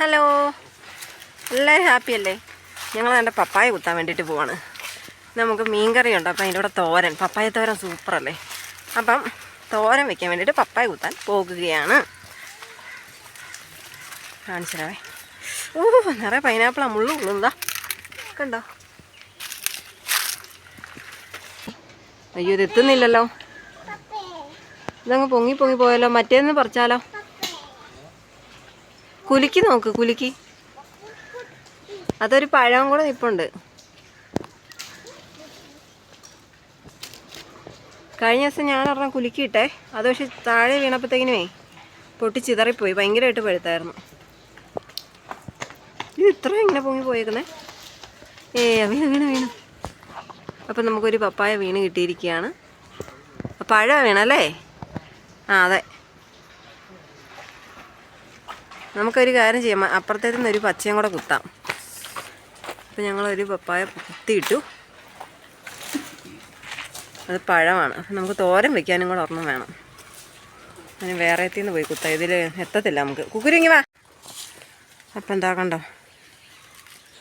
Hello. എല്ലാവരും happy അല്ലേ? ഞങ്ങൾ എന്റെ പപ്പായ കുത്താൻ വേണ്ടിയിട്ട് പോവാണ്. നമുക്ക് മീൻകറി ഉണ്ട് അപ്പം അതിന്റെ കൂടെ തോരൻ. പപ്പായ തോരൻ സൂപ്പർ അല്ലേ? അപ്പം തോരൻ വെക്കാൻ വേണ്ടിയിട്ട് പപ്പായ കുത്താൻ പോകുകയാണ്. കാണിച്ചേ ഓ നിറയെ പൈനാപ്പിളാണ് മുള്ളു ഉള്ളുന്നതാ കണ്ടോ? അയ്യോ ഇത് എത്തുന്നില്ലല്ലോ. ഇതങ്ങ് പൊങ്ങി പൊങ്ങി പോയല്ലോ മറ്റേന്ന് പറിച്ചാലോ? കുലുക്കി നോക്ക് കുലുക്കി. അതൊരു പഴം കൂടെ നിപ്പുണ്ട്. കഴിഞ്ഞ ദിവസം ഞാൻ ഒരെണ്ണം കുലുക്കിയിട്ടെ. അത് പക്ഷെ താഴെ വീണപ്പോഴത്തേക്കിനുമേ പൊട്ടി ചിതറിപ്പോയി. ഭയങ്കരമായിട്ട് പഴുത്തായിരുന്നു. ഇത് ഇത്ര ഇങ്ങനെ പൊങ്ങി പോയേക്കുന്നേ? ഏ വീണ് വീണ് വീണ്. അപ്പം നമുക്കൊരു പപ്പായ വീണ് കിട്ടിയിരിക്കുകയാണ്. പഴം വീണല്ലേ? ആ അതെ. നമുക്കൊരു കാര്യം ചെയ്യാം. അപ്പുറത്തേക്ക് നിന്ന് ഒരു പച്ചയും കൂടെ കുത്താം. അപ്പം ഞങ്ങളൊരു പപ്പായ കുത്തിയിട്ടു. അത് പഴമാണ്. അപ്പം നമുക്ക് തോരൻ വെക്കാനും കൂടെ ഒരെണ്ണം വേണം. അതിന് വേറെ എത്തിന്ന് പോയി കുത്താം. ഇതിൽ എത്തത്തില്ല നമുക്ക്. കുക്കുരുങ്ങി വാ. അപ്പം എന്താ കണ്ടോ?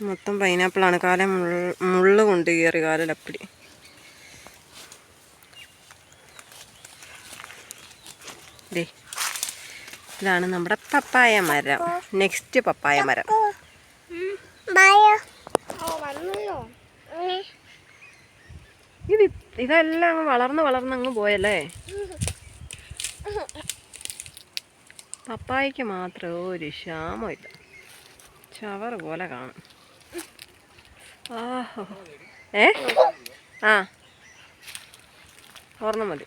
മൊത്തം പൈനാപ്പിളാണ്. കാലം മുള്ള മുള്ള് കൊണ്ട് കയറി കാലിലപ്പിടി ദേ ഇതാണ് നമ്മുടെ പപ്പായ മരം. നെക്സ്റ്റ് പപ്പായ മരം. ഇത് ഇതെല്ലാം അങ്ങ് വളർന്ന് വളർന്ന് അങ്ങ് പോയല്ലേ? പപ്പായക്ക് മാത്രം ഒരു ക്ഷാമമില്ല ചവർ പോലെ കാണും. ആഹോ. ഏ? ആ. ഓർമ്മ മതി.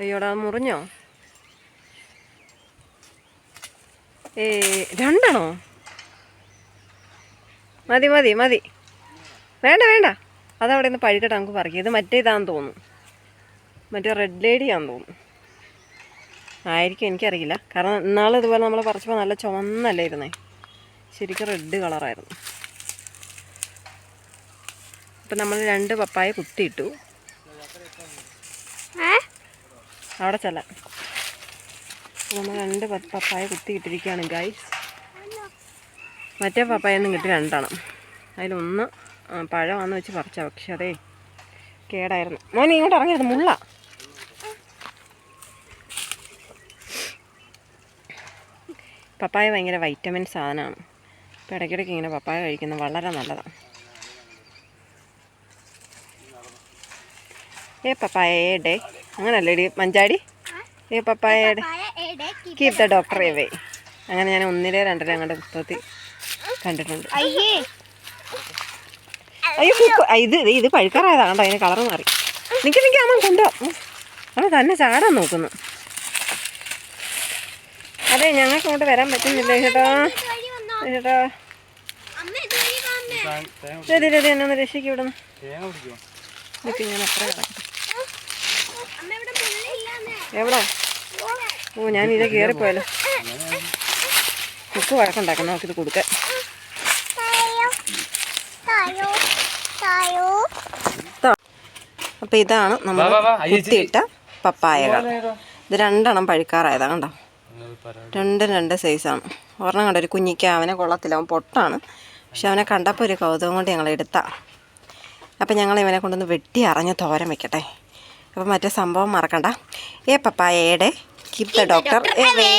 അയ്യോടാ മുറിഞ്ഞോ? ഏ രണ്ടെണ്ണോ മതി മതി മതി. വേണ്ട വേണ്ട. അതവിടെ നിന്ന് പഴുക്കട്ടെ നമുക്ക് പറയും ഇത് മറ്റേ ഇതാന്ന് തോന്നുന്നു. മറ്റേ റെഡ് ലേഡിയാന്ന് തോന്നുന്നു. ആയിരിക്കും എനിക്കറിയില്ല. കാരണം ഇന്നാൾ ഇതുപോലെ നമ്മൾ പറിച്ചപ്പോൾ നല്ല ചുവന്നല്ലേ ഇരുന്നേ. ശരിക്കും റെഡ് കളറായിരുന്നു അപ്പം നമ്മൾ രണ്ട് പപ്പായ കുത്തിയിട്ടു. അവിടെ ചെല്ലാം. നമ്മൾ രണ്ട് പപ്പായ പപ്പായ കുത്തിയിട്ടിരിക്കുകയാണ് ഗൈസ് മറ്റേ പപ്പായൊന്നും കിട്ടി രണ്ടെണ്ണം. അതിലൊന്ന് പഴമാണെന്ന് വെച്ച് പറിച്ച പക്ഷെ അതേ കേടായിരുന്നു. മോനെ ഇങ്ങോട്ട് ഇറങ്ങരുത് മുള്ള. പപ്പായ ഭയങ്കര വൈറ്റമിൻ സാധനമാണ്. ഇപ്പം ഇടയ്ക്കിടയ്ക്ക് ഇങ്ങനെ പപ്പായ കഴിക്കുന്നത് വളരെ നല്ലതാണ്. ഏ പപ്പായയുടെ അങ്ങനല്ലേ ഇടി മഞ്ചാടി? ഏ പപ്പായയുടെ കീപ് ദ ഡോക്ടർ എവേ അങ്ങനെ ഞാൻ ഒന്നിലേ രണ്ടിലേ അങ്ങോട്ട് പുസ്തകത്തിൽ കണ്ടിട്ടുണ്ട്. അയ്യേ. ഇത് ഇത് ഇത് പഴുക്കാറായതാ കണ്ടോ? അതിന് കളർ മാറി. നിൽക്കി നിൽക്കി അമ്മ കൊണ്ടോ. അവൾ തന്നെ ചാടാൻ നോക്കുന്നു. അതെ ഞങ്ങൾക്ക് അങ്ങോട്ട് വരാൻ പറ്റുന്നില്ല ചേട്ടാ. ചേട്ടാ. ശരി ശരി എന്നെ ഒന്ന് രക്ഷിക്കും ഇവിടുന്ന്. ഞാൻ അത്ര കിടക്കും എവിടോ? ഓ ഞാൻ ഇത് കയറിപ്പോയല്ലോ കുക്ക് വഴക്കുണ്ടാക്കണം നമുക്കിത് കൊടുക്കാൻ അപ്പൊ ഇതാണ് നമ്മൾ കുത്തിയിട്ട പപ്പായകൾ. ഇത് രണ്ടെണ്ണം പഴുക്കാറായതാ കണ്ടോ രണ്ടും രണ്ട് സൈസാണ് ഒരെണ്ണം കണ്ടോ? ഒരു കുഞ്ഞിക്ക് അവനെ കൊള്ളത്തില്ല. അവൻ പൊട്ടാണ്. പക്ഷെ അവനെ കണ്ടപ്പോൾ ഒരു കൗതുകം കൊണ്ട് ഞങ്ങൾ എടുത്താ. അപ്പം ഞങ്ങൾ ഇവനെ കൊണ്ടൊന്ന് വെട്ടി അറിഞ്ഞ് തോരൻ വെക്കട്ടെ. അപ്പം മറ്റേ സംഭവം മറക്കണ്ട. ഏ പപ്പായയുടെ കീപ് ദ ഡോക്ടർ എവേ